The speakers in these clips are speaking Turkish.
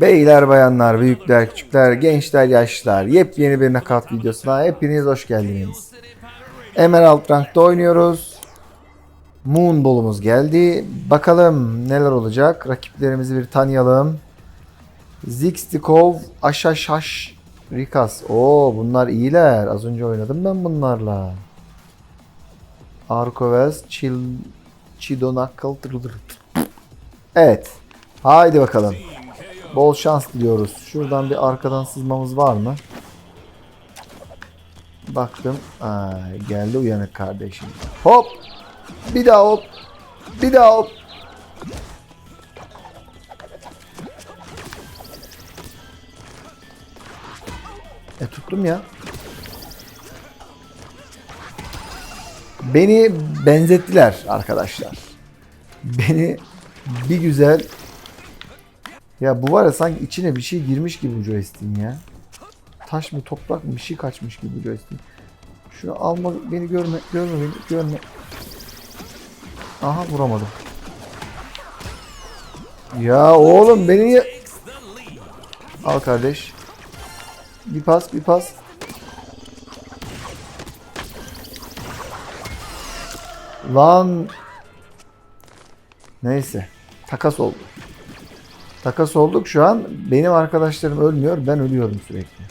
Beyler, bayanlar, büyükler, küçükler, gençler, yaşlılar. Yepyeni bir nakat videosuna hepiniz hoş geldiniz. Emerald Rank'ta oynuyoruz. Moon Ball'umuz geldi. Bakalım neler olacak. Rakiplerimizi bir tanıyalım. Zixtikov, Aşaşaş, Rikas. Oo bunlar iyiler. Az önce oynadım ben bunlarla. Arkovez, Chil, Chidonakal. Evet. Haydi bakalım. Bol şans diliyoruz. Şuradan bir arkadan sızmamız var mı? Baktım. Aa, geldi uyanık kardeşim. Hop. Bir daha hop. Bir daha hop. E tuttum ya. Beni benzettiler arkadaşlar. Beni bir güzel ya bu var ya sanki içine bir şey girmiş gibi bu joystick'in ya. Taş mı toprak mı bir şey kaçmış gibi bu joystick. Şunu alma beni görme görme beni görme. Aha vuramadım. Ya oğlum beni niye... Al kardeş. Bir pas bir pas. Lan. Neyse. Takas oldu. Takas olduk şu an. Benim arkadaşlarım ölmüyor. Ben ölüyorum sürekli.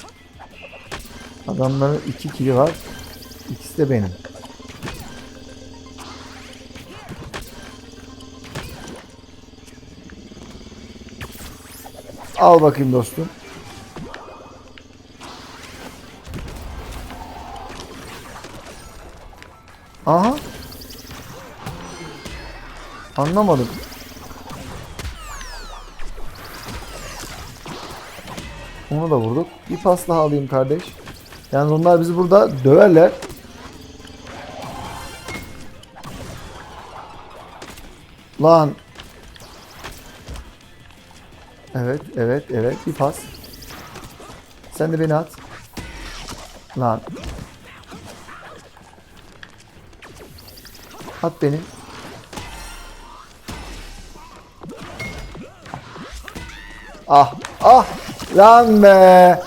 Adamların iki kili var. İkisi de benim. Al bakayım dostum. Aha. Anlamadım. Onu da vurduk. Bir pas daha alayım kardeş. Yani onlar bizi burada döverler. Lan. Evet, evet, evet. Bir pas. Sen de beni at. Lan. At beni. Ah, ah. Lan be.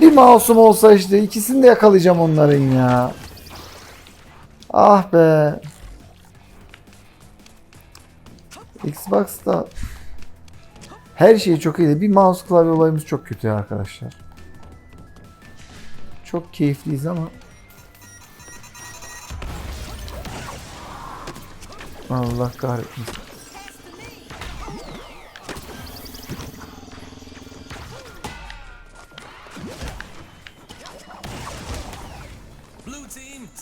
Bir masum olsa işte ikisini de yakalayacağım onların ya. Ah be. Xbox'ta her şey çok iyi bir mouse klavye olayımız çok kötü arkadaşlar. Çok keyifliyiz ama Allah kahretmesin.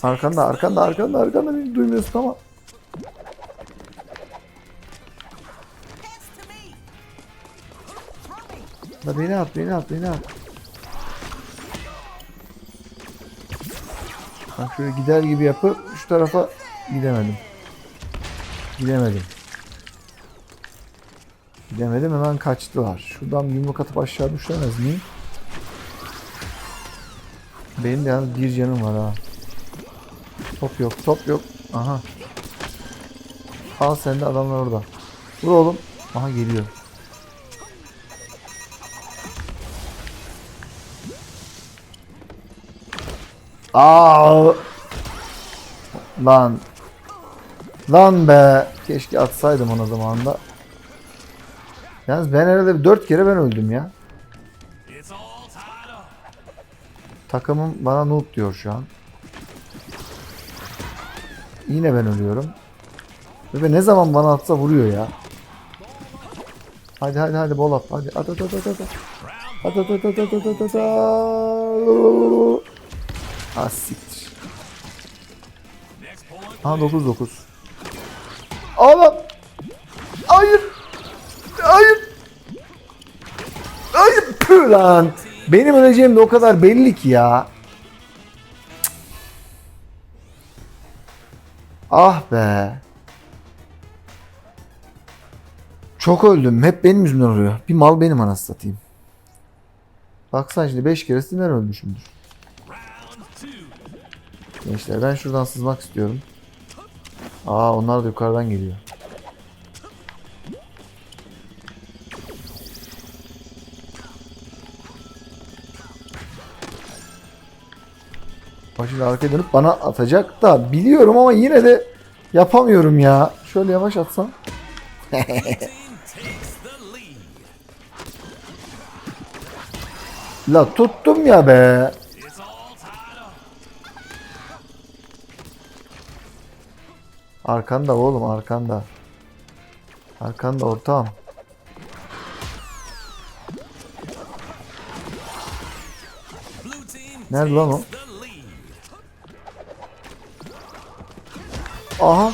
Arkanda arkanda arkanda arkanda beni duymuyorsun ama. La beni at beni at beni at. Bak şöyle gider gibi yapıp şu tarafa gidemedim. Gidemedim. Gidemedim hemen kaçtılar. Şuradan yumruk atıp aşağı düşemez miyim? Benim de yalnız bir canım var ha. Top yok, top yok. Aha. Al sen de adamlar orada. Vur oğlum. Aha geliyor. Aa! Lan. Lan be. Keşke atsaydım ona zamanında. Yalnız ben herhalde 4 kere ben öldüm ya. Takımım bana noob diyor şu an. Yine ben ölüyorum. Ve ne zaman bana atsa vuruyor ya. Hadi hadi hadi bol at. Hadi at at at at at. At at at at at at at at. Ha siktir. Ha 9 9. Oğlum. Hayır. Hayır. Hayır. Püh lan. Benim öleceğim de o kadar belli ki ya. Ah be. Çok öldüm. Hep benim yüzümden oluyor. Bir mal benim anasını satayım. Baksana şimdi 5 keresinde ben ölmüşümdür. Gençler ben şuradan sızmak istiyorum. Aa onlar da yukarıdan geliyor. Başıyla arkaya dönüp bana atacak da biliyorum ama yine de yapamıyorum ya. Şöyle yavaş atsam. La tuttum ya be. Arkanda oğlum arkanda. Arkanda ortağım. Nerede lan o? Aha.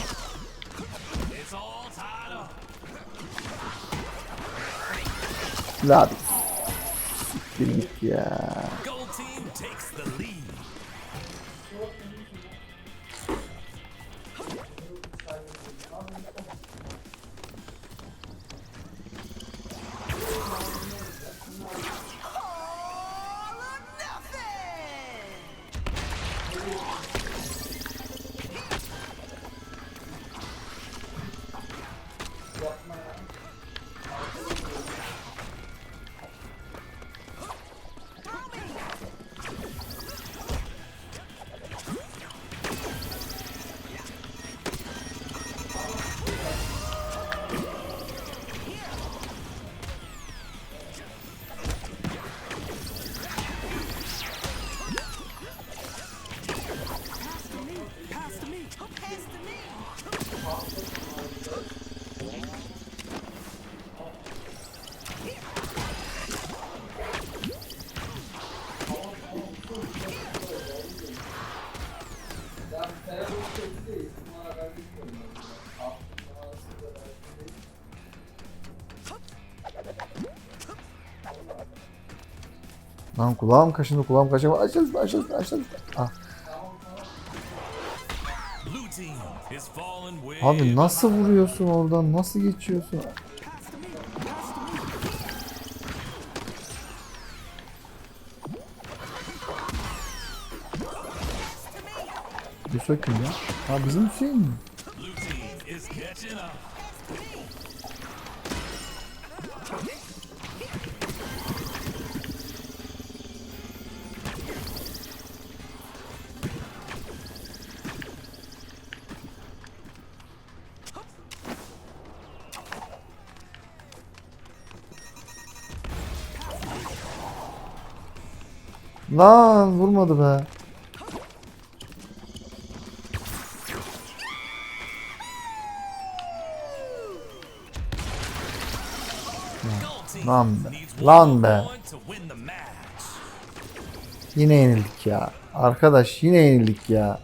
La bir siktir git ya. Lan kulağım kaşındı kulağım kaşındı. Açılsın açılsın açılsın. Ah. Abi nasıl vuruyorsun oradan? Nasıl geçiyorsun? Hüso kim ya? Ha bizim Hüseyin mi? Lan vurmadı be. Lan be. Lan be. Yine yenildik ya. Arkadaş yine yenildik ya.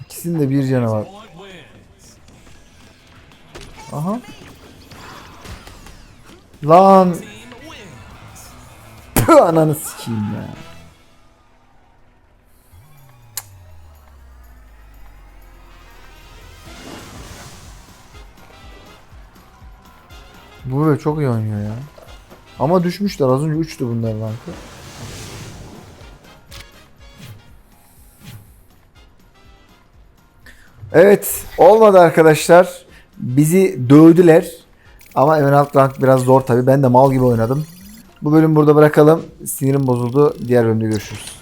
İkisinin de bir canı var. Aha. Lan. Püh, ananı sikeyim ya. Bu böyle çok iyi oynuyor ya. Ama düşmüşler az önce 3'tü bunların rankı. Evet olmadı arkadaşlar. Bizi dövdüler. Ama Emerald Rank biraz zor tabi. Ben de mal gibi oynadım. Bu bölüm burada bırakalım. Sinirim bozuldu. Diğer bölümde görüşürüz.